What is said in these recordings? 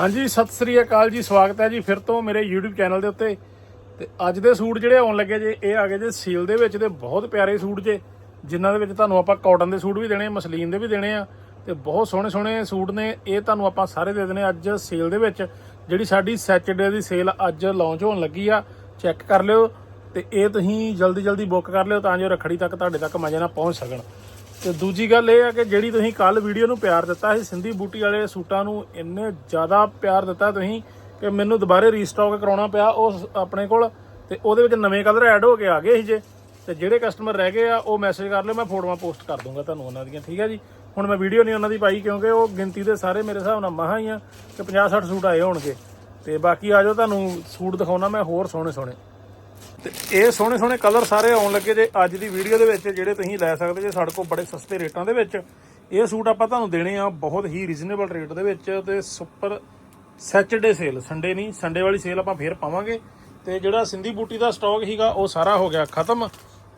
ਹਾਂਜੀ, ਸਤਿ ਸ੍ਰੀ ਅਕਾਲ ਜੀ, ਸਵਾਗਤ ਹੈ ਜੀ ਫਿਰ ਤੋਂ ਮੇਰੇ YouTube ਚੈਨਲ ਦੇ ਉੱਤੇ। ਤੇ ਅੱਜ ਦੇ ਸੂਟ ਜਿਹੜੇ ਆਉਣ ਲੱਗੇ ਜੇ, ਇਹ ਆ ਗਏ ਜੇ ਸੇਲ ਦੇ ਵਿੱਚ ਤੇ ਬਹੁਤ ਪਿਆਰੇ ਸੂਟ ਜੇ, ਜਿਨ੍ਹਾਂ ਦੇ ਵਿੱਚ ਤੁਹਾਨੂੰ ਆਪਾਂ ਕਾਟਨ ਦੇ ਸੂਟ ਵੀ ਦੇਣੇ ਆ ਮਸਲੀਨ ਦੇ ਵੀ ਦੇਣੇ ਆ। ਤੇ ਬਹੁਤ ਸੋਹਣੇ ਸੋਹਣੇ ਸੂਟ ਨੇ, ਇਹ ਤੁਹਾਨੂੰ ਆਪਾਂ ਸਾਰੇ ਦੇ ਦੇਣੇ ਅੱਜ ਸੇਲ ਦੇ ਵਿੱਚ, ਜਿਹੜੀ ਸਾਡੀ ਸੈਚਰਡੇ ਦੀ ਸੇਲ ਅੱਜ ਲਾਂਚ ਹੋਣ ਲੱਗੀ ਆ ਚੈੱਕ ਕਰ ਲਿਓ। ਤੇ ਇਹ ਤੁਸੀਂ ਜਲਦੀ ਜਲਦੀ ਬੁੱਕ ਕਰ ਲਿਓ ਤਾਂ ਜੋ ਰੱਖੜੀ ਤੱਕ ਤੁਹਾਡੇ ਤੱਕ ਮਜ਼ੇ ਨਾਲ ਪਹੁੰਚ ਸਕਣ। ਤੇ ਦੂਜੀ ਗੱਲ ਇਹ ਆ ਕਿ ਜਿਹੜੀ ਤੁਸੀਂ ਕੱਲ ਵੀਡੀਓ ਨੂੰ ਪਿਆਰ ਦਿੱਤਾ ਸੀ, ਸਿੰਧੀ ਬੂਟੀ ਵਾਲੇ ਸੂਟਾਂ ਨੂੰ ਇੰਨੇ ਜ਼ਿਆਦਾ ਪਿਆਰ ਦਿੱਤਾ ਤੁਸੀਂ ਕਿ ਮੈਨੂੰ ਦੁਬਾਰੇ ਰੀਸਟਾਕ ਕਰਾਉਣਾ ਪਿਆ ਉਹ ਆਪਣੇ ਕੋਲ ਤੇ ਉਹਦੇ ਵਿੱਚ ਨਵੇਂ ਕਲਰ ਐਡ ਹੋ ਕੇ ਆ ਗਏ ਸੀ ਜੇ। ਤੇ ਜਿਹੜੇ ਕਸਟਮਰ ਰਹਿ ਗਏ ਆ, ਉਹ ਮੈਸੇਜ ਕਰ ਲਿਓ, ਮੈਂ ਫੋਟੋਆਂ ਪੋਸਟ ਕਰ ਦੂੰਗਾ ਤੁਹਾਨੂੰ ਉਹਨਾਂ ਦੀਆਂ, ਠੀਕ ਹੈ ਜੀ? ਹੁਣ ਮੈਂ ਵੀਡੀਓ ਨਹੀਂ ਉਹਨਾਂ ਦੀ ਪਾਈ ਕਿਉਂਕਿ ਉਹ ਗਿਣਤੀ ਦੇ ਸਾਰੇ ਮੇਰੇ ਹਿਸਾਬ ਨਾਲ ਮਹਾਂ ਹੀ ਆ ਕਿ 50 60 ਸੂਟ ਆਏ ਹੋਣਗੇ। ਤੇ ਬਾਕੀ ਆ ਜਾਓ, ਤੁਹਾਨੂੰ ਸੂਟ ਦਿਖਾਉਣਾ ਮੈਂ ਹੋਰ ਸੋਹਣੇ ਸੋਹਣੇ ਤੇ ਇਹ ਸੋਹਣੇ ਸੋਹਣੇ ਕਲਰ ਸਾਰੇ ਆਉਣ ਲੱਗੇ ਜੇ ਅੱਜ ਦੀ ਵੀਡੀਓ ਦੇ ਵਿੱਚ, ਜਿਹੜੇ ਤੁਸੀਂ ਲੈ ਸਕਦੇ ਜੇ ਸਾਡੇ ਕੋਲ ਬੜੇ ਸਸਤੇ ਰੇਟਾਂ ਦੇ ਵਿੱਚ। ਇਹ ਸੂਟ ਆਪਾਂ ਤੁਹਾਨੂੰ ਦੇਣੇ ਆ ਬਹੁਤ ਹੀ ਰੀਜ਼ਨੇਬਲ ਰੇਟ ਦੇ ਵਿੱਚ ਤੇ ਸੁਪਰ ਸੈਚਰਡੇ ਸੇਲ ਸੰਡੇ ਨਹੀਂ ਸੰਡੇ ਵਾਲੀ ਸੇਲ ਆਪਾਂ ਫੇਰ ਪਾਵਾਂਗੇ। ਤੇ ਜਿਹੜਾ ਸਿੰਧੀ ਬੂਟੀ ਦਾ ਸਟਾਕ ਸੀਗਾ, ਉਹ ਸਾਰਾ ਹੋ ਗਿਆ ਖਤਮ।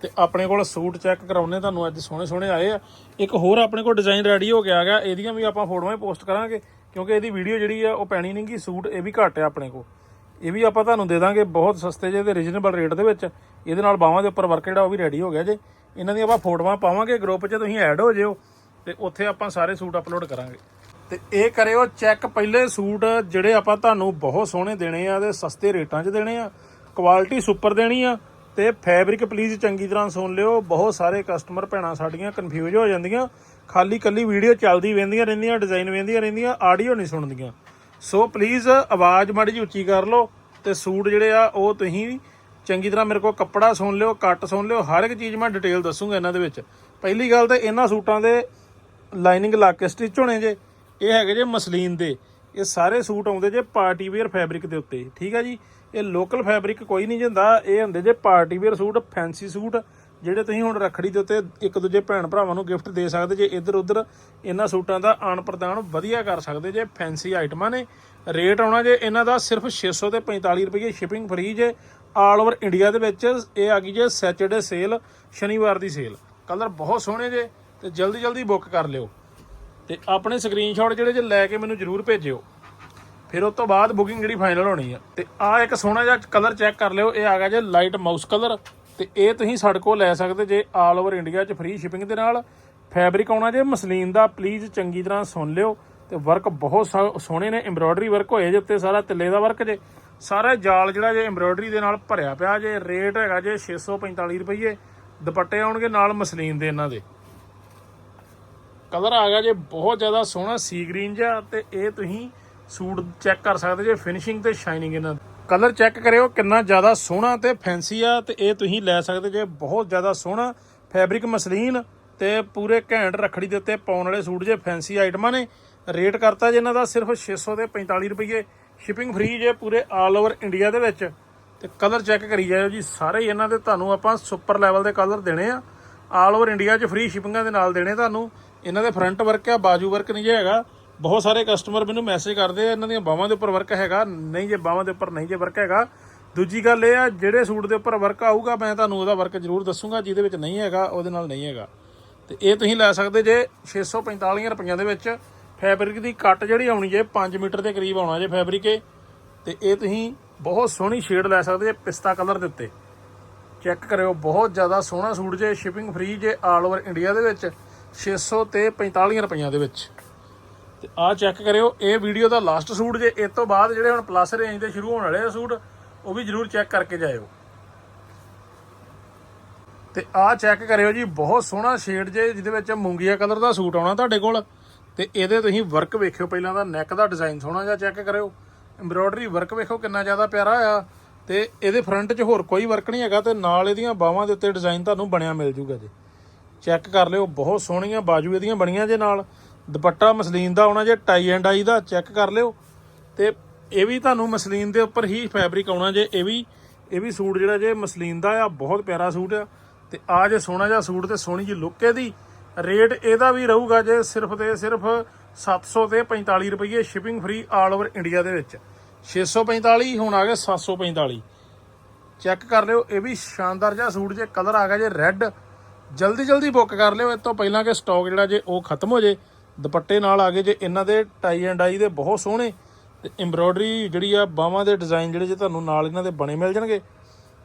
ਤੇ ਆਪਣੇ ਕੋਲ ਸੂਟ ਚੈੱਕ ਕਰਾਉਣੇ, ਤੁਹਾਨੂੰ ਅੱਜ ਸੋਹਣੇ ਸੋਹਣੇ ਆਏ ਆ। ਇੱਕ ਹੋਰ ਆਪਣੇ ਕੋਲ ਡਿਜ਼ਾਈਨ ਰੈਡੀ ਹੋ ਗਿਆ ਹੈਗਾ, ਇਹਦੀਆਂ ਵੀ ਆਪਾਂ ਫੋਟੋਆਂ ਪੋਸਟ ਕਰਾਂਗੇ, ਕਿਉਂਕਿ ਇਹਦੀ ਵੀਡੀਓ ਜਿਹੜੀ ਆ, ਉਹ ਪੈਣੀ ਨਹੀਂ ਸੂਟ ਇਹ ਵੀ ਘੱਟ ਆ ਆਪਣੇ ਕੋਲ। ਇਹ ਵੀ ਆਪਾਂ ਤੁਹਾਨੂੰ ਦੇ ਦਾਂਗੇ ਬਹੁਤ ਸਸਤੇ ਜੇ ਤੇ ਰੀਜ਼ਨੇਬਲ ਰੇਟ ਦੇ ਵਿੱਚ। ਇਹਦੇ ਨਾਲ ਬਾਹਾਂ ਦੇ ਉੱਪਰ ਵਰਕ ਜਿਹੜਾ ਉਹ ਵੀ ਰੈਡੀ ਹੋ ਗਿਆ ਜੇ। ਇਹਨਾਂ ਦੀਆਂ ਆਪਾਂ ਫੋਟੋਆਂ ਪਾਵਾਂਗੇ ਗਰੁੱਪ 'ਚ ਤੁਸੀਂ ਐਡ ਹੋ ਜਿਓ ਤੇ ਉੱਥੇ ਆਪਾਂ ਸਾਰੇ ਸੂਟ ਅਪਲੋਡ ਕਰਾਂਗੇ। ਤੇ ਇਹ ਕਰਿਓ ਚੈੱਕ ਪਹਿਲੇ ਸੂਟ ਜਿਹੜੇ ਆਪਾਂ ਤੁਹਾਨੂੰ ਬਹੁਤ ਸੋਹਣੇ ਦੇਣੇ ਆ ਤੇ ਸਸਤੇ ਰੇਟਾਂ 'ਚ ਦੇਣੇ ਆ। ਕੁਆਲਿਟੀ ਸੁਪਰ ਦੇਣੀ ਆ ਤੇ ਫੈਬਰਿਕ ਪਲੀਜ਼ ਚੰਗੀ ਤਰ੍ਹਾਂ ਸੁਣ ਲਿਓ। ਬਹੁਤ ਸਾਰੇ ਕਸਟਮਰ ਭੈਣਾਂ ਸਾਡੀਆਂ ਕਨਫਿਊਜ਼ ਹੋ ਜਾਂਦੀਆਂ। ਖਾਲੀ ਕੱਲੀ ਵੀਡੀਓ ਚੱਲਦੀ ਰਹਿੰਦੀਆਂ ਰਹਿੰਦੀਆਂ ਡਿਜ਼ਾਈਨ ਵੇਂਦੀਆਂ ਰਹਿੰਦੀਆਂ ਆਡੀਓ ਨਹੀਂ ਸੁਣਦੀਆਂ। ਸੋ ਪਲੀਜ਼ ਆਵਾਜ਼ ਮਾੜੀ ਜਿਹੀ ਉੱਚੀ ਕਰ ਲਓ ਤੇ ਸੂਟ ਜਿਹੜੇ ਆ, ਉਹ ਤੁਸੀਂ ਚੰਗੀ ਤਰ੍ਹਾਂ ਮੇਰੇ ਕੋਲ ਕੱਪੜਾ ਸੁਣ ਲਿਓ, ਕੱਟ ਸੁਣ ਲਿਓ, ਹਰ ਇੱਕ ਚੀਜ਼ ਮੈਂ ਡਿਟੇਲ ਦੱਸੂਗਾ ਇਹਨਾਂ ਦੇ ਵਿੱਚ। ਪਹਿਲੀ ਗੱਲ ਤਾਂ ਇਹਨਾਂ ਸੂਟਾਂ ਦੇ ਲਾਈਨਿੰਗ ਲਾ ਕੇ ਸਟਿਚ ਹੋਣੇ ਜੇ, ਇਹ ਹੈਗੇ ਜੇ ਮਸਲੀਨ ਦੇ। ਇਹ ਸਾਰੇ ਸੂਟ ਆਉਂਦੇ ਜੇ ਪਾਰਟੀ ਵੇਅਰ ਫੈਬਰਿਕ ਦੇ ਉੱਤੇ। ਠੀਕ ਆ ਜੀ? ਇਹ ਲੋਕਲ ਫੈਬਰਿਕ ਕੋਈ ਨਹੀਂ ਜਾਂਦਾ, ਇਹ ਹੁੰਦੇ ਜੇ party wear suit fancy suit ਜਿਹੜੇ ਤੁਸੀਂ ਹੁਣ ਰੱਖੜੀ ਦੇ ਉੱਤੇ ਇੱਕ ਦੂਜੇ ਭੈਣ ਭਰਾਵਾਂ ਨੂੰ ਗਿਫਟ ਦੇ ਸਕਦੇ, ਜੇ ਇੱਧਰ ਉੱਧਰ ਇਹਨਾਂ ਸੂਟਾਂ ਦਾ ਆਣ ਪ੍ਰਦਾਨ ਵਧੀਆ ਕਰ ਸਕਦੇ, ਜੇ ਫੈਂਸੀ ਆਈਟਮਾਂ ਨੇ ਰੇਟ ਆਉਣਾ ਜੇ ਇਹਨਾਂ ਦਾ ਸਿਰਫ 600 ਤੇ 45 ਰੁਪਏ ਸ਼ਿਪਿੰਗ ਫ੍ਰੀ ਜੇ ਆਲ ਓਵਰ ਇੰਡੀਆ ਦੇ ਵਿੱਚ ਇਹ ਆ ਗਈ ਜੇ ਸੈਚਰਡੇ ਸੇਲ ਸ਼ਨੀਵਾਰ ਦੀ ਸੇਲ ਕਲਰ ਬਹੁਤ ਸੋਹਣੇ ਜੇ, ਤੇ ਜਲਦੀ ਜਲਦੀ ਬੁੱਕ ਕਰ ਲਿਓ। ਤੇ ਆਪਣੇ ਸਕਰੀਨਸ਼ਾਟ ਜਿਹੜੇ ਜੇ ਲੈ ਕੇ ਮੈਨੂੰ ਜਰੂਰ ਭੇਜਿਓ। ਫਿਰ ਉਸ ਤੋਂ ਬਾਅਦ ਬੁਕਿੰਗ ਜਿਹੜੀ ਫਾਈਨਲ ਹੋਣੀ ਆ। ਤੇ ਆ ਇੱਕ ਸੋਹਣਾ ਜਿਹਾ ਕਲਰ ਚੈੱਕ ਕਰ ਲਿਓ, ਇਹ ਆ ਗਿਆ ਜੇ ਲਾਈਟ ਮਾਊਸ ਕਲਰ ਤੇ ਇਹ ਤੁਸੀਂ ਸਾਡੇ ਕੋਲ ਲੈ ਸਕਦੇ ਜੇ ਆਲ ਓਵਰ ਇੰਡੀਆ 'ਚ ਫ੍ਰੀ ਸ਼ਿਪਿੰਗ ਦੇ ਨਾਲ। ਫੈਬਰਿਕ ਆਉਣਾ ਜੇ, ਮਸਲੀਨ ਦਾ ਪਲੀਜ਼ ਚੰਗੀ ਤਰ੍ਹਾਂ ਸੁਣ ਲਿਓ। ਤੇ ਵਰਕ ਬਹੁਤ ਸੋ- ਸੋਹਣੇ ਨੇ ਐਮਬ੍ਰੋਇਡਰੀ ਵਰਕ ਹੋਏ ਜੇ ਉੱਤੇ ਸਾਰਾ ਤਿੱਲੇ ਦਾ ਵਰਕ ਜੇ। ਸਾਰਾ ਜਾਲ ਜਿਹੜਾ ਜੇ ਐਮਬ੍ਰੋਇਡਰੀ ਦੇ ਨਾਲ ਭਰਿਆ ਪਿਆ ਜੇ ਰੇਟ ਹੈਗਾ ਜੇ 645 ਰੁਪਏ ਦੁਪੱਟੇ ਆਉਣਗੇ ਨਾਲ ਮਸਲੀਨ ਦੇ ਇਹਨਾਂ ਦੇ। ਕਲਰ ਆ ਗਿਆ ਜੇ ਬਹੁਤ ਜ਼ਿਆਦਾ ਸੋਹਣਾ ਸੀ ਗ੍ਰੀਨ ਜਿਹਾ, ਤੇ ਇਹ ਤੁਸੀਂ ਸੂਟ ਚੈੱਕ ਕਰ ਸਕਦੇ ਜੇ ਫਿਨਿਸ਼ਿੰਗ ਤੇ ਸ਼ਾਈਨਿੰਗ ਇਹਨਾਂ ਕਲਰ ਚੈੱਕ ਕਰਿਓ, ਕਿੰਨਾ ਜ਼ਿਆਦਾ ਸੋਹਣਾ ਤੇ ਫੈਂਸੀ ਆ ਤੇ ਇਹ ਤੁਸੀਂ ਲੈ ਸਕਦੇ ਜੇ ਬਹੁਤ ਜ਼ਿਆਦਾ ਸੋਹਣਾ ਫੈਬਰਿਕ ਮਸਲੀਨ ਤੇ ਪੂਰੇ ਘੈਂਟ ਰੱਖੜੀ ਦੇ ਉੱਤੇ ਪਾਉਣ ਵਾਲੇ ਸੂਟ ਜੇ ਫੈਂਸੀ ਆਈਟਮਾਂ ਨੇ। ਰੇਟ ਕਰਤਾ ਜੇ ਇਹਨਾਂ ਦਾ ਸਿਰਫ 600 ਤੇ 45 ਰੁਪਏ ਸ਼ਿਪਿੰਗ ਫ੍ਰੀ ਜੇ ਪੂਰੇ ਆਲ ਓਵਰ ਇੰਡੀਆ ਦੇ ਵਿੱਚ। ਤੇ ਕਲਰ ਚੈੱਕ ਕਰੀ ਜਾਇਓ ਜੀ, ਸਾਰੇ ਹੀ ਇਹਨਾਂ ਦੇ ਤੁਹਾਨੂੰ ਆਪਾਂ ਸੁਪਰ ਲੈਵਲ ਦੇ ਕਲਰ ਦੇਣੇ ਆ। ਆਲ ਓਵਰ ਇੰਡੀਆ 'ਚ ਫ੍ਰੀ ਸ਼ਿਪਿੰਗਾਂ ਦੇ ਨਾਲ ਦੇਣੇ ਤੁਹਾਨੂੰ। ਇਹਨਾਂ ਦੇ ਫਰੰਟ ਵਰਕ ਆ, ਬਾਜੂ ਵਰਕ ਨਹੀਂ ਜੇ ਹੈਗਾ। ਬਹੁਤ ਸਾਰੇ ਕਸਟਮਰ ਮੈਨੂੰ ਮੈਸੇਜ ਕਰਦੇ ਆ, ਇਹਨਾਂ ਦੀਆਂ ਬਾਹਾਂ ਦੇ ਉੱਪਰ ਵਰਕ ਹੈਗਾ, ਨਹੀਂ ਜੇ ਬਾਹਾਂ ਦੇ ਉੱਪਰ ਨਹੀਂ ਜੇ ਵਰਕ ਹੈਗਾ। ਦੂਜੀ ਗੱਲ ਇਹ ਆ, ਜਿਹੜੇ ਸੂਟ ਦੇ ਉੱਪਰ ਵਰਕ ਆਊਗਾ, ਮੈਂ ਤੁਹਾਨੂੰ ਉਹਦਾ ਵਰਕ ਜ਼ਰੂਰ ਦੱਸੂਗਾ, ਜਿਹਦੇ ਵਿੱਚ ਨਹੀਂ ਹੈਗਾ, ਉਹਦੇ ਨਾਲ ਨਹੀਂ ਹੈਗਾ। ਤੇ ਇਹ ਤੁਸੀਂ ਲੈ ਸਕਦੇ ਜੇ 645 ਰੁਪਈਆਂ ਦੇ ਵਿੱਚ ਫੈਬਰਿਕ ਦੀ ਕੱਟ ਜਿਹੜੀ ਆਉਣੀ ਜੇ 5 ਮੀਟਰ ਦੇ ਕਰੀਬ ਆਉਣਾ ਜੇ ਫੈਬਰਿਕ ਇਹ। ਤੇ ਇਹ ਤੁਸੀਂ ਬਹੁਤ ਸੋਹਣੀ ਸ਼ੇਡ ਲੈ ਸਕਦੇ ਜੇ ਪਿਸਤਾ ਕਲਰ ਦੇ ਉੱਤੇ। ਚੈੱਕ ਕਰਿਓ, ਬਹੁਤ ਜ਼ਿਆਦਾ ਸੋਹਣਾ ਸੂਟ ਜੇ ਸ਼ਿਪਿੰਗ ਫ੍ਰੀ ਜੇ ਆਲ ਓਵਰ ਇੰਡੀਆ ਦੇ ਵਿੱਚ 600 ਤੇ 45 ਰੁਪਈਆਂ ਦੇ ਵਿੱਚ। ਤੇ ਆਹ ਚੈੱਕ ਕਰਿਓ, ਇਹ ਵੀਡੀਓ ਦਾ ਲਾਸਟ ਸੂਟ ਜੇ ਇਸ ਤੋਂ ਬਾਅਦ ਜਿਹੜੇ ਹੁਣ ਪਲੱਸ ਰੇਂਜ ਦੇ ਸ਼ੁਰੂ ਹੋਣ ਵਾਲੇ ਆ ਸੂਟ, ਉਹ ਵੀ ਜਰੂਰ ਚੈੱਕ ਕਰਕੇ ਜਾਇਓ। ਤੇ ਆਹ ਚੈੱਕ ਕਰਿਓ ਜੀ, ਬਹੁਤ ਸੋਹਣਾ ਸ਼ੇਡ ਜੇ, ਜਿਹਦੇ ਵਿੱਚ ਮੂੰਗੀਆ ਕਲਰ ਦਾ ਸੂਟ ਆਉਣਾ ਤੁਹਾਡੇ ਕੋਲ। ਤੇ ਇਹਦੇ ਤੁਸੀਂ ਵਰਕ ਵੇਖਿਓ, ਪਹਿਲਾਂ ਦਾ ਨੈਕ ਦਾ ਡਿਜ਼ਾਈਨ ਸੋਹਣਾ ਜਿਹਾ ਚੈੱਕ ਕਰਿਓ। ਐਮਬ੍ਰੋਇਡਰੀ ਵਰਕ ਵੇਖੋ ਕਿੰਨਾ ਜ਼ਿਆਦਾ ਪਿਆਰਾ ਆ। ਤੇ ਇਹਦੇ ਫਰੰਟ 'ਚ ਹੋਰ ਕੋਈ ਵਰਕ ਨਹੀਂ ਹੈਗਾ ਤੇ ਨਾਲ ਇਹਦੀਆਂ ਬਾਹਾਂ ਦੇ ਉੱਤੇ ਡਿਜ਼ਾਈਨ ਤੁਹਾਨੂੰ ਬਣਿਆ ਮਿਲ ਜੂਗਾ ਜੀ। ਚੈੱਕ ਕਰ ਲਿਓ, ਬਹੁਤ ਸੋਹਣੀਆਂ ਬਾਜੂ ਇਹਦੀਆਂ ਬਣੀਆਂ ਜੇ ਨਾਲ। ਦੁਪੱਟਾ ਮਸਲੀਨ ਦਾ ਆਉਣਾ ਜੇ tie and I the, check ਕਰ ਲਿਓ। ਤੇ ਇਹ ਵੀ ਤੁਹਾਨੂੰ ਮਸਲੀਨ ਦੇ ਉੱਪਰ ਹੀ ਫੈਬਰਿਕ ਆਉਣਾ ਜੇ, ਇਹ ਵੀ ਇਹ ਵੀ ਸੂਟ ਜਿਹੜਾ ਜੇ ਮਸਲੀਨ ਦਾ ਆ, ਬਹੁਤ ਪਿਆਰਾ ਸੂਟ ਆ। ਤੇ ਆ ਜੇ ਸੋਹਣਾ ਜਿਹਾ ਸੂਟ ਤੇ ਸੋਹਣੀ ਜੀ ਲੁੱਕ ਇਹਦੀ, ਰੇਟ ਇਹਦਾ ਵੀ ਰਹੂਗਾ ਜੇ ਸਿਰਫ ਤੇ ਸਿਰਫ 700 ਤੇ 45 ਰੁਪਏ shipping free all over India ਦੇ ਵਿੱਚ। 645 ਹੁਣ ਆ ਗਿਆ 745 ਚੈੱਕ ਕਰ ਲਿਓ, ਇਹ ਵੀ ਸ਼ਾਨਦਾਰ ਜਿਹਾ ਸੂਟ ਜੇ ਕਲਰ ਆ ਗਿਆ ਜੇ ਰੈੱਡ ਜਲਦੀ ਜਲਦੀ ਬੁੱਕ ਕਰ ਲਿਓ ਇਸ ਤੋਂ ਪਹਿਲਾਂ ਕਿ ਸਟਾਕ ਜਿਹੜਾ ਜੇ ਉਹ ਖਤਮ ਹੋ ਜੇ। ਦੁਪੱਟੇ ਨਾਲ ਆ ਗਏ ਜੇ ਇਹਨਾਂ ਦੇ ਟਾਈ ਐਂਡ ਆਈ ਦੇ ਬਹੁਤ ਸੋਹਣੇ ਤੇ ਐਮਬ੍ਰੋਇਡਰੀ ਜਿਹੜੀ ਆ ਬਾਹਾਂ ਦੇ ਡਿਜ਼ਾਈਨ ਜਿਹੜੇ ਜੇ ਤੁਹਾਨੂੰ ਨਾਲ ਇਹਨਾਂ ਦੇ ਬਣੇ ਮਿਲ ਜਾਣਗੇ।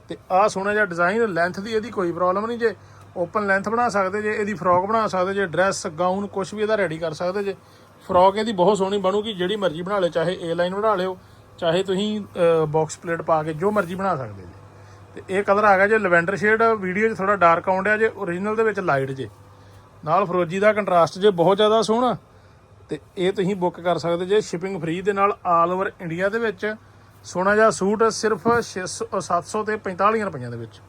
ਤੇ ਆਹ ਸੋਹਣਾ ਜਿਹਾ ਡਿਜ਼ਾਈਨ ਲੈਂਥ ਦੀ ਇਹਦੀ ਕੋਈ ਪ੍ਰੋਬਲਮ ਨਹੀਂ ਜੇ। ਓਪਨ ਲੈਂਥ ਬਣਾ ਸਕਦੇ ਜੇ, ਇਹਦੀ ਫਰੋਕ ਬਣਾ ਸਕਦੇ ਜੇ ਡਰੈਸ ਗਾਊਨ ਕੁਝ ਵੀ ਇਹਦਾ ਰੈਡੀ ਕਰ ਸਕਦੇ ਜੇ। ਫਰੋਕ ਇਹਦੀ ਬਹੁਤ ਸੋਹਣੀ ਬਣੂਗੀ, ਜਿਹੜੀ ਮਰਜ਼ੀ ਬਣਾ ਲਿਓ, ਚਾਹੇ ਏ ਲਾਈਨ ਬਣਾ ਲਿਓ, ਚਾਹੇ ਤੁਸੀਂ ਬਾਕਸ ਪਲੇਟ ਪਾ ਕੇ ਜੋ ਮਰਜ਼ੀ ਬਣਾ ਸਕਦੇ ਜੇ। ਤੇ ਇਹ ਕਲਰ ਆ ਗਿਆ ਜੇ ਲਵੈਂਡਰ ਸ਼ੇਡ ਵੀਡੀਓ 'ਚ ਥੋੜਾ ਡਾਰਕ ਆਉਂਦਿਆ ਜੇ origignal ਦੇ ਵਿੱਚ ਲਾਈਟ ਜੇ। ਨਾਲ ਫਰੋਜੀ ਦਾ ਕੰਟਰਾਸਟ ਜੇ ਬਹੁਤ ਜ਼ਿਆਦਾ ਸੋਹਣਾ, ਤੇ ਇਹ ਤੁਸੀਂ ਬੁੱਕ ਕਰ ਸਕਦੇ ਜੇ ਸ਼ਿਪਿੰਗ ਫ੍ਰੀ ਦੇ ਨਾਲ ਆਲ ਓਵਰ ਇੰਡੀਆ ਦੇ ਵਿੱਚ। ਸੋਹਣਾ ਜਿਹਾ ਸੂਟ ਸਿਰਫ 600 700 ਤੇ 45 ਰੁਪਈਆਂ ਦੇ ਵਿੱਚ।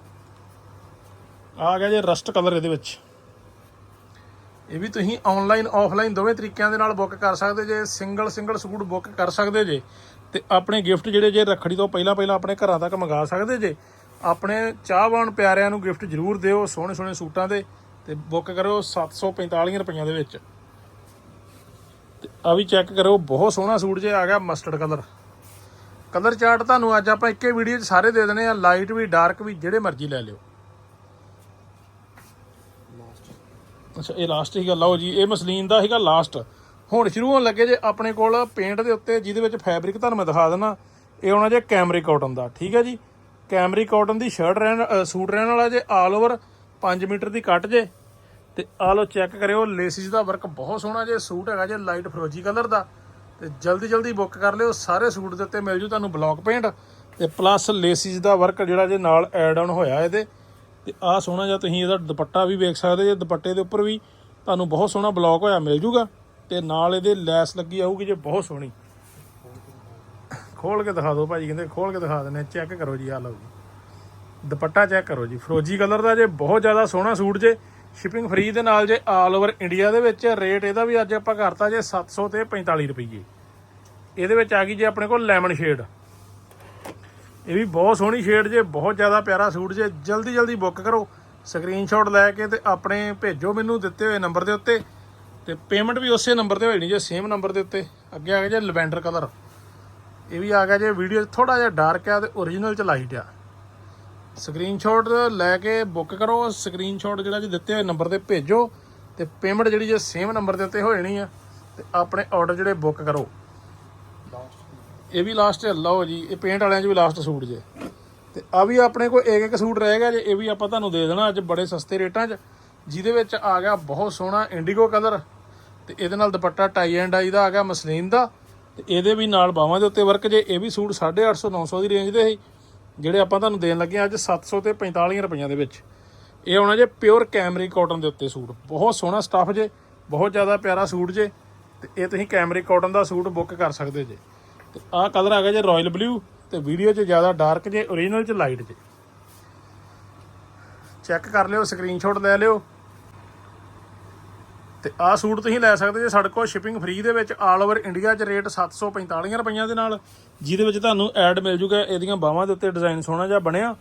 ਆ ਗਿਆ ਜੇ ਰਸਟ ਕਲਰ ਇਹਦੇ ਵਿੱਚ। ਇਹ ਵੀ ਤੁਸੀਂ ਆਨਲਾਈਨ ਆਫਲਾਈਨ ਦੋਵੇਂ ਤਰੀਕਿਆਂ ਦੇ ਨਾਲ ਬੁੱਕ ਕਰ ਸਕਦੇ ਜੇ, ਸਿੰਗਲ ਸਿੰਗਲ ਸੂਟ ਬੁੱਕ ਕਰ ਸਕਦੇ ਜੇ, ਤੇ ਆਪਣੇ ਗਿਫਟ ਜਿਹੜੇ ਜੇ ਰੱਖੜੀ ਤੋਂ ਪਹਿਲਾਂ ਪਹਿਲਾਂ ਆਪਣੇ ਘਰਾਂ ਤੱਕ ਮੰਗਾ ਸਕਦੇ ਜੇ। ਆਪਣੇ ਚਾਹਵਾਨ ਪਿਆਰਿਆਂ ਨੂੰ ਗਿਫਟ ਜ਼ਰੂਰ ਦਿਓ ਸੋਹਣੇ ਸੋਹਣੇ ਸੂਟਾਂ ਦੇ। ਤੇ ਬੁੱਕ ਕਰੋ 745 ਰੁਪਈਆਂ ਦੇ ਵਿੱਚ। ਤੇ ਆ ਵੀ ਚੈੱਕ ਕਰੋ ਬਹੁਤ ਸੋਹਣਾ ਸੂਟ ਜੇ ਆ ਗਿਆ ਮਸਟਰਡ ਕਲਰ ਕਲਰ ਚਾਰਟ ਤੁਹਾਨੂੰ ਅੱਜ ਆਪਾਂ ਇੱਕੇ ਵੀਡੀਓ 'ਚ ਸਾਰੇ ਦੇ ਦੇਣੇ ਆ ਲਾਈਟ ਵੀ ਡਾਰਕ ਵੀ, ਜਿਹੜੇ ਮਰਜ਼ੀ ਲੈ ਲਿਓ। ਅੱਛਾ, ਇਹ ਲਾਸਟ ਹੀ ਗੱਲ ਆਓ ਜੀ, ਇਹ ਮਸਲੀਨ ਦਾ ਹੈਗਾ ਲਾਸਟ ਹੁਣ ਸ਼ੁਰੂ ਹੋਣ ਲੱਗੇ ਜੇ ਆਪਣੇ ਕੋਲ ਪੇਂਟ ਦੇ ਉੱਤੇ, ਜਿਹਦੇ ਵਿੱਚ ਫੈਬਰਿਕ ਤੁਹਾਨੂੰ ਮੈਂ ਦਿਖਾ ਦਿੰਦਾ ਇਹ ਆਉਣਾ ਜੇ ਕੈਮਰੀ ਕਾਟਨ ਦਾ, ਠੀਕ ਹੈ ਜੀ? ਕੈਮਰੀ ਕਾਟਨ ਦੀ ਸ਼ਰਟ ਰਹਿਣ ਸੂਟ ਰਹਿਣ ਵਾਲਾ ਜੇ ਆਲ ਓਵਰ 5 ਮੀਟਰ ਦੀ ਕੱਟ ਜੇ। ਤੇ ਆ ਲਓ ਚੈੱਕ ਕਰਿਓ ਲੇਸਿਸ ਦਾ ਵਰਕ ਬਹੁਤ ਸੋਹਣਾ ਜੇ, ਸੂਟ ਹੈਗਾ ਜੇ ਲਾਈਟ ਫਰੋਜੀ ਕਲਰ ਦਾ। ਤੇ ਜਲਦੀ ਜਲਦੀ ਬੁੱਕ ਕਰ ਲਿਓ, ਸਾਰੇ ਸੂਟ ਦੇ ਉੱਤੇ ਮਿਲ ਜੂ ਤੁਹਾਨੂੰ ਬਲੌਕ ਪੇਂਟ ਤੇ ਪਲੱਸ ਲੇਸਿਸ ਦਾ ਵਰਕ ਜਿਹੜਾ ਜੇ ਨਾਲ ਐਡ ਆਨ ਹੋਇਆ ਇਹਦੇ। ਤੇ ਆਹ ਸੋਹਣਾ ਜਿਹਾ ਤੁਸੀਂ ਇਹਦਾ ਦੁਪੱਟਾ ਵੀ ਵੇਖ ਸਕਦੇ ਜੇ, ਦੁਪੱਟੇ ਦੇ ਉੱਪਰ ਵੀ ਤੁਹਾਨੂੰ ਬਹੁਤ ਸੋਹਣਾ ਬਲੌਕ ਹੋਇਆ ਮਿਲ ਜੂਗਾ। ਤੇ ਨਾਲ ਇਹਦੇ ਲੈਸ ਲੱਗੀ ਆਊਗੀ ਜੇ, ਬਹੁਤ ਸੋਹਣੀ। ਖੋਲ ਕੇ ਦਿਖਾ ਦਿਓ ਭਾਜੀ, ਕਹਿੰਦੇ ਖੋਲ ਕੇ ਦਿਖਾ ਦਿੰਦੇ ਚੈੱਕ ਕਰੋ ਜੀ ਆ ਲਓ ਜੀ। ਦੁਪੱਟਾ ਚੈੱਕ ਕਰੋ ਜੀ। ਫਰੋਜੀ ਕਲਰ ਦਾ ਜੇ ਬਹੁਤ ਜ਼ਿਆਦਾ ਸੋਹਣਾ ਸੂਟ ਜੇ ਸ਼ਿਪਿੰਗ ਫ੍ਰੀ ਦੇ ਨਾਲ ਜੇ ਆਲ ਓਵਰ ਇੰਡੀਆ ਦੇ ਵਿੱਚ ਰੇਟ ਇਹਦਾ ਵੀ ਅੱਜ ਆਪਾਂ ਕਰਤਾ ਜੇ 700 ਤੇ 45 ਰੁਪਏ ਇਹਦੇ ਵਿੱਚ ਆ ਗਈ ਜੇ ਆਪਣੇ ਕੋਲ ਲੈਮਨ ਸ਼ੇਡ ਇਹ ਵੀ ਬਹੁਤ ਸੋਹਣੀ ਸ਼ੇਡ ਜੇ, ਬਹੁਤ ਜ਼ਿਆਦਾ ਪਿਆਰਾ ਸੂਟ ਜੇ। ਜਲਦੀ ਜਲਦੀ ਬੁੱਕ ਕਰੋ ਸਕਰੀਨਸ਼ਾਟ ਲੈ ਕੇ ਤੇ ਆਪਣੇ ਭੇਜੋ ਮੈਨੂੰ ਦਿੱਤੇ ਹੋਏ ਨੰਬਰ ਦੇ ਉੱਤੇ। ਤੇ ਪੇਮੈਂਟ ਵੀ ਉਸੇ ਨੰਬਰ ਤੇ ਹੋਈ ਨਹੀਂ ਜੇ ਸੇਮ ਨੰਬਰ ਦੇ ਉੱਤੇ। ਅੱਗੇ ਆ ਗਿਆ ਜੇ ਲਵੈਂਡਰ ਕਲਰ ਇਹ ਵੀ ਆ ਗਿਆ ਜੇ ਵੀਡੀਓ ਥੋੜਾ ਜਿਹਾ ਡਾਰਕ ਆ ਤੇ origignal ਚ ਲਾਈਟ ਆ। ਸਕਰੀਨਸ਼ਾਟ ਲੈ ਕੇ ਬੁੱਕ ਕਰੋ। ਸਕਰੀਨਸ਼ਾਟ ਜਿਹੜਾ ਜੀ ਦਿੱਤੇ ਹੋਏ ਨੰਬਰ ਤੇ ਭੇਜੋ ਤੇ ਪੇਮੈਂਟ ਜਿਹੜੀ ਜੇ ਸੇਮ ਨੰਬਰ ਦੇ ਉੱਤੇ ਹੋ ਜਾਣੀ ਆ, ਤੇ ਆਪਣੇ ਆਰਡਰ ਜਿਹੜੇ ਬੁੱਕ ਕਰੋ। ਇਹ ਵੀ ਲਾਸਟ ਲਓ ਜੀ, ਇਹ ਪੇਂਟ ਵਾਲਿਆਂ 'ਚ ਵੀ ਲਾਸਟ ਸੂਟ ਜੇ। ਤੇ ਆ ਵੀ ਆਪਣੇ ਕੋਲ ਇੱਕ ਇੱਕ ਸੂਟ ਰਹਿ ਗਿਆ ਜੇ, ਇਹ ਵੀ ਆਪਾਂ ਤੁਹਾਨੂੰ ਦੇ ਦੇਣਾ ਅੱਜ ਬੜੇ ਸਸਤੇ ਰੇਟਾਂ 'ਚ, ਜਿਹਦੇ ਵਿੱਚ ਆ ਗਿਆ ਬਹੁਤ ਸੋਹਣਾ ਇੰਡੀਗੋ ਕਲਰ ਤੇ ਇਹਦੇ ਨਾਲ ਦੁਪੱਟਾ ਟਾਈ ਐਂਡ ਆਈ ਦਾ ਆ ਗਿਆ ਮਸਲੀਨ ਦਾ, ਤੇ ਇਹਦੇ ਵੀ ਨਾਲ ਬਾਹਾਂ ਦੇ ਉੱਤੇ ਵਰਕ ਜੇ, ਇਹ ਵੀ ਸੂਟ 850 900 ਦੀ ਰੇਂਜ ਦੇ ਸੀ। ਜਿਹੜੇ ਆਪਾਂ ਤੁਹਾਨੂੰ ਦੇਣ ਲੱਗੇ ਹਾਂ ਅੱਜ 700 ਤੇ 45 ਰੁਪਈਆਂ ਦੇ ਵਿੱਚ। ਇਹ ਆਉਣਾ ਜੇ ਪਿਓਰ ਕੈਮਰੀ ਕਾਟਨ ਦੇ ਉੱਤੇ ਸੂਟ। ਬਹੁਤ ਸੋਹਣਾ ਸਟੱਫ ਜੇ, ਬਹੁਤ ਜ਼ਿਆਦਾ ਪਿਆਰਾ ਸੂਟ ਜੇ, ਤੇ ਇਹ ਤੁਸੀਂ ਕੈਮਰੀ ਕਾਟਨ ਦਾ ਸੂਟ ਬੁੱਕ ਕਰ ਸਕਦੇ ਜੇ। ਤੇ ਆਹ ਕਲਰ ਆ ਗਿਆ ਜੇ ਰਾਇਲ ਬਲੂ ਤੇ ਵੀਡੀਓ 'ਚ ਜ਼ਿਆਦਾ ਡਾਰਕ ਜੇ origignal 'ਚ ਲਾਈਟ ਜੇ। ਚੈੱਕ ਕਰ ਲਿਓ ਸਕਰੀਨਸ਼ਾਟ ਲੈ ਲਿਓ। ਤੇ ਆਹ ਸੂਟ ਤੁਸੀਂ ਲੈ ਸਕਦੇ ਜੇ ਸਾਡੇ ਕੋਲ ਸ਼ਿਪਿੰਗ ਫ੍ਰੀ ਦੇ ਵਿੱਚ ਆਲ ਓਵਰ ਇੰਡੀਆ 'ਚ ਰੇਟ 745 ਰੁਪਈਆਂ ਦੇ ਨਾਲ, ਜਿਹਦੇ ਵਿੱਚ ਤੁਹਾਨੂੰ ਐਡ ਮਿਲ ਜੂਗਾ, ਇਹਦੀਆਂ ਬਾਹਾਂ ਦੇ ਉੱਤੇ ਡਿਜ਼ਾਈਨ ਸੋਹਣਾ ਜਿਹਾ ਬਣਿਆ।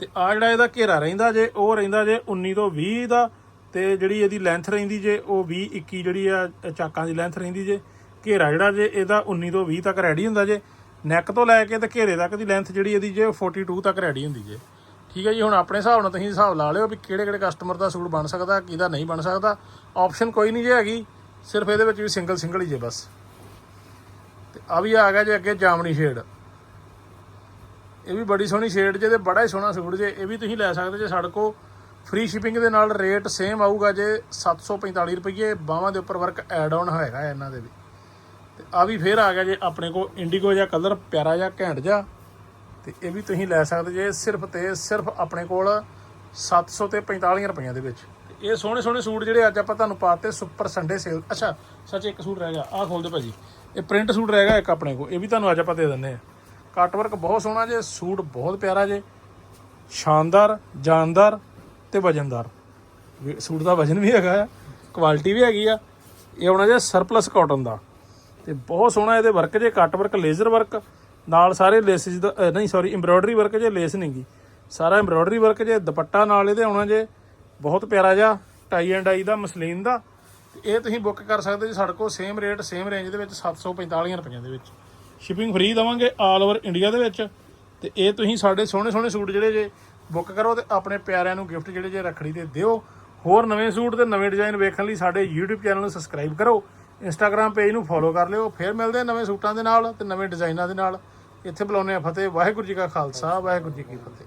ਤੇ ਆ ਜਿਹੜਾ ਇਹਦਾ ਘੇਰਾ ਰਹਿੰਦਾ ਜੇ, ਉਹ ਰਹਿੰਦਾ ਜੇ 19 ਤੋਂ 20 ਦਾ, ਤੇ ਜਿਹੜੀ ਇਹਦੀ ਲੈਂਥ ਰਹਿੰਦੀ ਜੇ, ਉਹ 20 21 ਜਿਹੜੀ ਆ ਚਾਕਾਂ ਦੀ ਲੈਂਥ ਰਹਿੰਦੀ ਜੇ। ਘੇਰਾ ਜਿਹੜਾ ਜੇ, ਇਹਦਾ 19 ਤੋਂ 20 ਤੱਕ ਰੈਡੀ ਹੁੰਦਾ ਜੇ। ਨੈਕ ਤੋਂ ਲੈ ਕੇ ਤੇ ਘੇਰੇ ਤੱਕ ਦੀ ਲੈਂਥ ਜਿਹੜੀ ਇਹਦੀ ਜੇ 42 ਤੱਕ ਰੈਡੀ ਹੁੰਦੀ ਜੇ। ਠੀਕ ਹੈ ਜੀ, ਹੁਣ ਆਪਣੇ ਹਿਸਾਬ ਨਾਲ ਤੁਸੀਂ ਹਿਸਾਬ ਲਾ ਲਿਓ ਵੀ ਕਿਹੜੇ ਕਿਹੜੇ ਕਸਟਮਰ ਦਾ ਸੂਟ ਬਣ ਸਕਦਾ, ਕਿਹਦਾ ਨਹੀਂ ਬਣ ਸਕਦਾ। ਆਪਸ਼ਨ ਕੋਈ ਨਹੀਂ ਜੇ ਹੈਗੀ, ਸਿਰਫ ਇਹਦੇ ਵਿੱਚ ਵੀ ਸਿੰਗਲ ਸਿੰਗਲ ਹੀ ਜੇ ਬਸ। ਤੇ ਆ ਵੀ ਆ ਗਿਆ ਜੇ ਅੱਗੇ ਜਾਮਣੀ ਸ਼ੇਡ ਇਹ ਵੀ ਬੜੀ ਸੋਹਣੀ ਸ਼ੇਡ ਜੇ ਤੇ ਬੜਾ ਹੀ ਸੋਹਣਾ ਸੂਟ ਜੇ, ਇਹ ਵੀ ਤੁਸੀਂ ਲੈ ਸਕਦੇ ਜੇ ਸਾਡੇ ਕੋ ਫ੍ਰੀ ਸ਼ਿਪਿੰਗ ਦੇ ਨਾਲ ਰੇਟ ਸੇਮ ਆਊਗਾ ਜੇ 745 ਰੁਪਏ ਬਾਹਾਂ ਦੇ ਉੱਪਰ ਵਰਕ ਐਡ ਆਨ ਹੋਏਗਾ ਇਹਨਾਂ ਦੇ ਵੀ। ਤੇ ਆ ਵੀ ਫੇਰ ਆ ਗਿਆ ਜੇ ਆਪਣੇ ਕੋ ਇੰਡੀਗੋ ਜਿਹਾ ਕਲਰ ਪਿਆਰਾ ਜਿਹਾ ਘੈਂਟ ਜਿਹਾ। ਤੇ ਇਹ ਵੀ ਤੁਸੀਂ ਲੈ ਸਕਦੇ ਜੇ ਸਿਰਫ ਤੇ ਸਿਰਫ ਆਪਣੇ ਕੋਲ 700 ਤੇ 45 ਰੁਪਈਆਂ ਦੇ ਵਿੱਚ। ਤੇ ਇਹ ਸੋਹਣੇ ਸੋਹਣੇ ਸੂਟ ਜਿਹੜੇ ਅੱਜ ਆਪਾਂ ਤੁਹਾਨੂੰ ਪਾਤੇ ਸੁਪਰ ਸੰਡੇ ਸੇਲ ਅੱਛਾ, ਸੱਚ ਇੱਕ ਸੂਟ ਰਹਿ ਗਿਆ, ਆਹ ਖੋਲ ਦੇ ਭਾਜੀ। ਇਹ ਪ੍ਰਿੰਟ ਸੂਟ ਰਹਿ ਗਿਆ ਇੱਕ ਆਪਣੇ ਕੋਲ, ਇਹ ਵੀ ਤੁਹਾਨੂੰ ਅੱਜ ਆਪਾਂ ਦੇ ਦਿੰਦੇ ਆ ਕੱਟ ਵਰਕ ਬਹੁਤ ਸੋਹਣਾ ਜੇ, ਸੂਟ ਬਹੁਤ ਪਿਆਰਾ ਜੇ। ਸ਼ਾਨਦਾਰ, ਜਾਨਦਾਰ ਤੇ ਵਜਨਦਾਰ। ਸੂਟ ਦਾ ਵਜਨ ਵੀ ਹੈਗਾ ਆ ਕੁਆਲਿਟੀ ਵੀ ਹੈਗੀ ਆ। ਇਹ ਆਉਣਾ ਜੇ ਸਰਪਲਸ ਕਾਟਨ ਦਾ। ਤੇ ਬਹੁਤ ਸੋਹਣਾ ਇਹਦੇ ਵਰਕ ਜੇ ਕੱਟ ਵਰਕ ਲੇਜ਼ਰ ਵਰਕ ਨਾਲ ਸਾਰੇ ਲੇਸਿਸ ਦਾ ਨਹੀਂ ਸੌਰੀ ਐਮਬ੍ਰੋਇਡਰੀ ਵਰਕ ਜੇ ਲੇਸ ਨਹੀਂਗੀ ਸਾਰਾ ਐਮਬ੍ਰੋਇਡਰੀ ਵਰਕ ਜੇ, ਦੁਪੱਟਾ ਨਾਲ ਇਹਦੇ ਆਉਣਾ ਜੇ, ਬਹੁਤ ਪਿਆਰਾ ਜਿਹਾ tie and I the, muslin ਦਾ। ਤੇ ਇਹ ਤੁਸੀਂ ਬੁੱਕ ਕਰ ਸਕਦੇ ਜੀ, ਸਾਡੇ ਕੋਲ ਸੇਮ ਰੇਟ ਸੇਮ ਰੇਂਜ ਦੇ ਵਿੱਚ 745 ਰੁਪਈਆਂ ਦੇ ਵਿੱਚ। ਸ਼ਿਪਿੰਗ ਫ੍ਰੀ ਦਵਾਂਗੇ ਆਲ ਓਵਰ ਇੰਡੀਆ ਦੇ ਵਿੱਚ। ਤੇ ਇਹ ਤੁਸੀਂ ਸਾਡੇ ਸੋਹਣੇ ਸੋਹਣੇ ਸੂਟ ਜਿਹੜੇ ਜੇ ਬੁੱਕ ਕਰੋ ਤੇ ਆਪਣੇ ਪਿਆਰਿਆਂ ਨੂੰ ਗਿਫਟ ਜਿਹੜੇ ਜੇ ਰੱਖੜੀ ਤੇ ਦਿਓ। ਹੋਰ ਨਵੇਂ ਸੂਟ ਤੇ ਨਵੇਂ ਡਿਜ਼ਾਈਨ ਵੇਖਣ ਲਈ ਸਾਡੇ YouTube ਚੈਨਲ ਨੂੰ ਸਬਸਕ੍ਰਾਈਬ ਕਰੋ। ਇੰਸਟਾਗ੍ਰam ਪੇਜ ਨੂੰ ਫੋਲੋ ਕਰ ਲਿਓ। ਫਿਰ ਮਿਲਦੇ ਨਵੇਂ ਸੂਟਾਂ ਦੇ ਨਾਲ ਤੇ ਨਵੇਂ ਡਿਜ਼ਾਈਨਾਂ ਦੇ ਨਾਲ। ਇੱਥੇ ਬੁਲਾਉਂਦੇ ਆ ਫਤਿਹ ਵਾਹਿਗੁਰੂ ਜੀ ਕਾ ਖਾਲਸਾ ਵਾਹਿਗੁਰੂ ਜੀ ਕੀ ਫਤਿਹ।